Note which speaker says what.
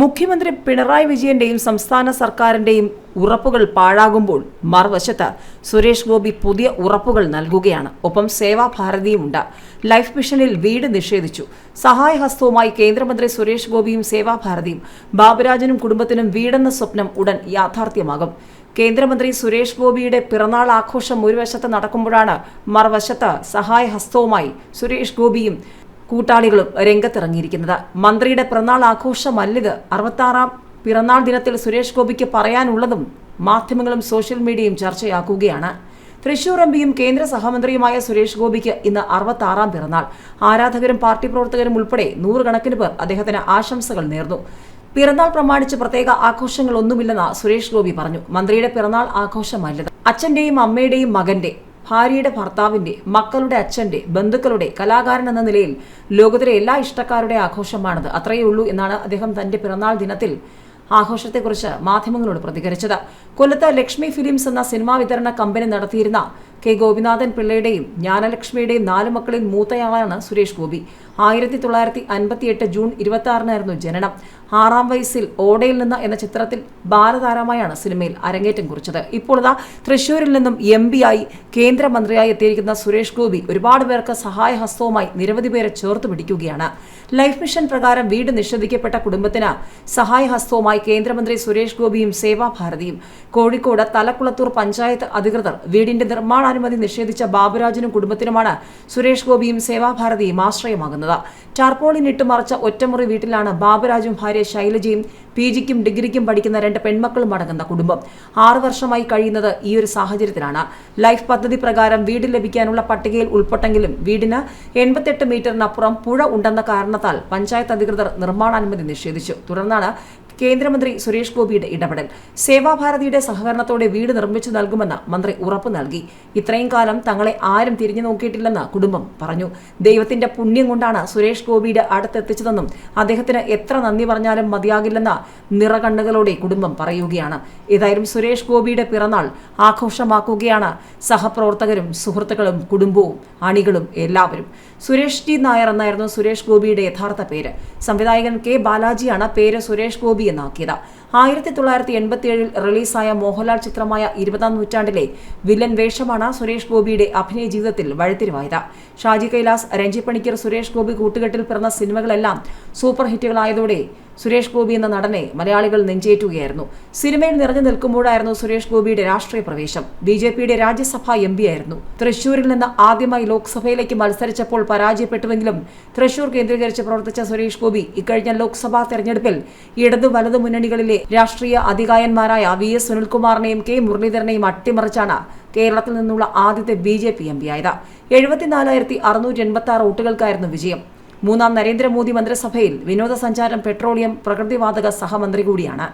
Speaker 1: മുഖ്യമന്ത്രി പിണറായി വിജയന്റെയും സംസ്ഥാന സർക്കാരിന്റെയും ഉറപ്പുകൾ പാഴാകുമ്പോൾ മറുവശത്ത് സുരേഷ് ഗോപി പുതിയ ഉറപ്പുകൾ നൽകുകയാണ്. ഒപ്പം സേവാഭാരതിയുമുണ്ട് ലൈഫ് മിഷനിൽ വീട് നിഷേധിച്ചു. സഹായഹസ്തവുമായി കേന്ദ്രമന്ത്രി സുരേഷ് ഗോപിയും സേവാഭാരതിയും ബാബുരാജനും കുടുംബത്തിനും വീടെന്ന സ്വപ്നം ഉടൻ യാഥാർത്ഥ്യമാകും. കേന്ദ്രമന്ത്രി സുരേഷ് ഗോപിയുടെ പിറന്നാൾ ആഘോഷം ഒരു വശത്ത് നടക്കുമ്പോഴാണ് മറുവശത്ത് സഹായഹസ്തവുമായി സുരേഷ് ഗോപിയും കൂട്ടാളികളും രംഗത്തിറങ്ങിയിരിക്കുന്നത്. മന്ത്രിയുടെ പിറന്നാൾ ആഘോഷമല്ലിത് അറുപത്താറാം പിറന്നാൾ ദിനത്തിൽ സുരേഷ് ഗോപിക്ക് പറയാനുള്ളതും മാധ്യമങ്ങളും സോഷ്യൽ മീഡിയയും ചർച്ചയാക്കുകയാണ്. തൃശൂർ എം പിയും കേന്ദ്ര സഹമന്ത്രിയുമായ സുരേഷ് ഗോപിക്ക് ഇന്ന് അറുപത്താറാം പിറന്നാൾ. ആരാധകരും പാർട്ടി പ്രവർത്തകരും ഉൾപ്പെടെ നൂറുകണക്കിന് പേർ അദ്ദേഹത്തിന് ആശംസകൾ നേർന്നു. പിറന്നാൾ പ്രമാണിച്ച് പ്രത്യേക ആഘോഷങ്ങളൊന്നുമില്ലെന്ന് സുരേഷ് ഗോപി പറഞ്ഞു. മന്ത്രിയുടെ പിറന്നാൾ ആഘോഷമല്ലത്. അച്ഛന്റെയും അമ്മയുടെയും മകന്റെ ഭാര്യയുടെ ഭർത്താവിന്റെ മക്കളുടെ അച്ഛന്റെ ബന്ധുക്കളുടെ കലാകാരൻ എന്ന നിലയിൽ ലോകത്തിലെ എല്ലാ ഇഷ്ടക്കാരുടെ ആഘോഷമാണത്. അത്രയേ ഉള്ളൂ എന്നാണ് അദ്ദേഹം തന്റെ പിറന്നാൾ ദിനത്തിൽ ആഘോഷത്തെക്കുറിച്ച് മാധ്യമങ്ങളോട് പ്രതികരിച്ചത്. കൊല്ലത്ത് ലക്ഷ്മി ഫിലിംസ് എന്ന സിനിമാ വിതരണ കമ്പനി നടത്തിയിരുന്ന കെ ഗോപിനാഥൻ പിള്ളയുടെയും ജ്ഞാനലക്ഷ്മിയുടെയും നാല് മക്കളിൽ മൂത്തയാളാണ് സുരേഷ് ഗോപി. ആയിരത്തി തൊള്ളായിരത്തി അൻപത്തിയെട്ട് ജൂൺ ഇരുപത്തി ആറിനായിരുന്നു ജനനം. ആറാം വയസ്സിൽ ഓടയിൽ നിന്ന് എന്ന ചിത്രത്തിൽ ബാലതാരമായാണ് സിനിമയിൽ അരങ്ങേറ്റം കുറിച്ചത്. ഇപ്പോൾ ഇതാ തൃശൂരിൽ നിന്നും എം ആയി കേന്ദ്രമന്ത്രിയായി എത്തിയിരിക്കുന്ന സുരേഷ് ഗോപി ഒരുപാട് പേർക്ക് സഹായഹസ്തവുമായി നിരവധി പേരെ ചേർത്ത് പിടിക്കുകയാണ്. ലൈഫ് മിഷൻ പ്രകാരം വീട് നിഷേധിക്കപ്പെട്ട കുടുംബത്തിന് സഹായഹസ്തവുമായി കേന്ദ്രമന്ത്രി സുരേഷ് ഗോപിയും സേവാഭാരതിയും. കോഴിക്കോട് തലക്കുളത്തൂർ പഞ്ചായത്ത് അധികൃതർ വീടിന്റെ നിർമ്മാണാനുമതി നിഷേധിച്ച ബാബുരാജനും കുടുംബത്തിനുമാണ് സുരേഷ് ഗോപിയും സേവാഭാരതിയും ആശ്രയമാകുന്നത്. ടാർപോളിൻ ഇട്ട് മറച്ച ഒറ്റമുറി വീട്ടിലാണ് ബാബുരാജും ഭാര്യ ശൈലജയും പി ജിക്കും ഡിഗ്രിക്കും പഠിക്കുന്ന രണ്ട് പെൺമക്കളും അടങ്ങുന്ന കുടുംബം. ആറു വർഷമായി കഴിയുന്നത് ഈ ഒരു സാഹചര്യത്തിലാണ്. ലൈഫ് പദ്ധതി പ്രകാരം വീട് ലഭിക്കാനുള്ള പട്ടികയിൽ ഉൾപ്പെട്ടെങ്കിലും വീടിന് എൺപത്തെട്ട് മീറ്ററിനപ്പുറം പുഴ ഉണ്ടെന്ന കാരണത്താൽ പഞ്ചായത്ത് അധികൃതർ നിർമ്മാണാനുമതി നിഷേധിച്ചു. തുടർന്നാണ് കേന്ദ്രമന്ത്രി സുരേഷ് ഗോപിയുടെ ഇടപെടൽ. സേവാഭാരതിയുടെ സഹകരണത്തോടെ വീട് നിർമ്മിച്ചു നൽകുമെന്ന് മന്ത്രി ഉറപ്പു നൽകി. ഇത്രയും കാലം തങ്ങളെ ആരും തിരിഞ്ഞു നോക്കിയിട്ടില്ലെന്ന് കുടുംബം പറഞ്ഞു. ദൈവത്തിന്റെ പുണ്യം കൊണ്ടാണ് സുരേഷ് ഗോപിയുടെ അടുത്തെത്തിച്ചതെന്നും അദ്ദേഹത്തിന് എത്ര നന്ദി പറഞ്ഞാലും മതിയാകില്ലെന്ന നിറകണ്ണുകളോടെ കുടുംബം പറയുകയാണ്. ഏതായാലും സുരേഷ് ഗോപിയുടെ പിറന്നാൾ ആഘോഷമാക്കുകയാണ് സഹപ്രവർത്തകരും സുഹൃത്തുക്കളും കുടുംബവും അണികളും എല്ലാവരും. സുരേഷ് ജി നായർ എന്നായിരുന്നു സുരേഷ് ഗോപിയുടെ യഥാർത്ഥ പേര്. സംവിധായകൻ കെ ബാലാജിയാണ് പേര് സുരേഷ് ഗോപി എന്നാക്കിയത് ആയിരത്തി തൊള്ളായിരത്തി എൺപത്തിയേഴിൽ റിലീസായ മോഹൻലാൽ ചിത്രമായ ഇരുപതാം നൂറ്റാണ്ടിലെ വില്ലൻ വേഷമാണ് സുരേഷ് ഗോപിയുടെ അഭിനയ ജീവിതത്തിൽ വഴിത്തിരിവായത്. ഷാജി കൈലാസ് രഞ്ജി പണിക്കർ സുരേഷ് ഗോപി കൂട്ടുകെട്ടിൽ പിറന്ന സിനിമകളെല്ലാം സൂപ്പർ ഹിറ്റുകളായതോടെ സുരേഷ് ഗോപി എന്ന നടനെ മലയാളികൾ നെഞ്ചേറ്റുകയായിരുന്നു. സിനിമയിൽ നിറഞ്ഞു നിൽക്കുമ്പോഴായിരുന്നു സുരേഷ് ഗോപിയുടെ രാഷ്ട്രീയ പ്രവേശം ബി ജെ പിയുടെ രാജ്യസഭാ എം പി ആയിരുന്നു. തൃശൂരിൽ നിന്ന് ആദ്യമായി ലോക്സഭയിലേക്ക് മത്സരിച്ചപ്പോൾ പരാജയപ്പെട്ടുവെങ്കിലും തൃശൂർ കേന്ദ്രീകരിച്ച് പ്രവർത്തിച്ച സുരേഷ് ഗോപി ഇക്കഴിഞ്ഞ ലോക്സഭാ തെരഞ്ഞെടുപ്പിൽ ഇടതു വലതു മുന്നണികളിലെ രാഷ്ട്രീയ അധികായന്മാരായ വി എസ് സുനിൽകുമാറിനെയും കെ മുരളീധരനെയും അട്ടിമറിച്ചാണ് കേരളത്തിൽ നിന്നുള്ള ആദ്യത്തെ B J P M P ആയത്. എഴുപത്തിനാലായിരത്തി അറുന്നൂറ്റി എൺപത്തി ആറ് വോട്ടുകൾക്കായിരുന്നു വിജയം. മൂന്നാം നരേന്ദ്രമോദി മന്ത്രിസഭയിൽ വിനോദസഞ്ചാരം പെട്രോളിയം പ്രകൃതിവാതക സഹമന്ത്രി കൂടിയാണ്.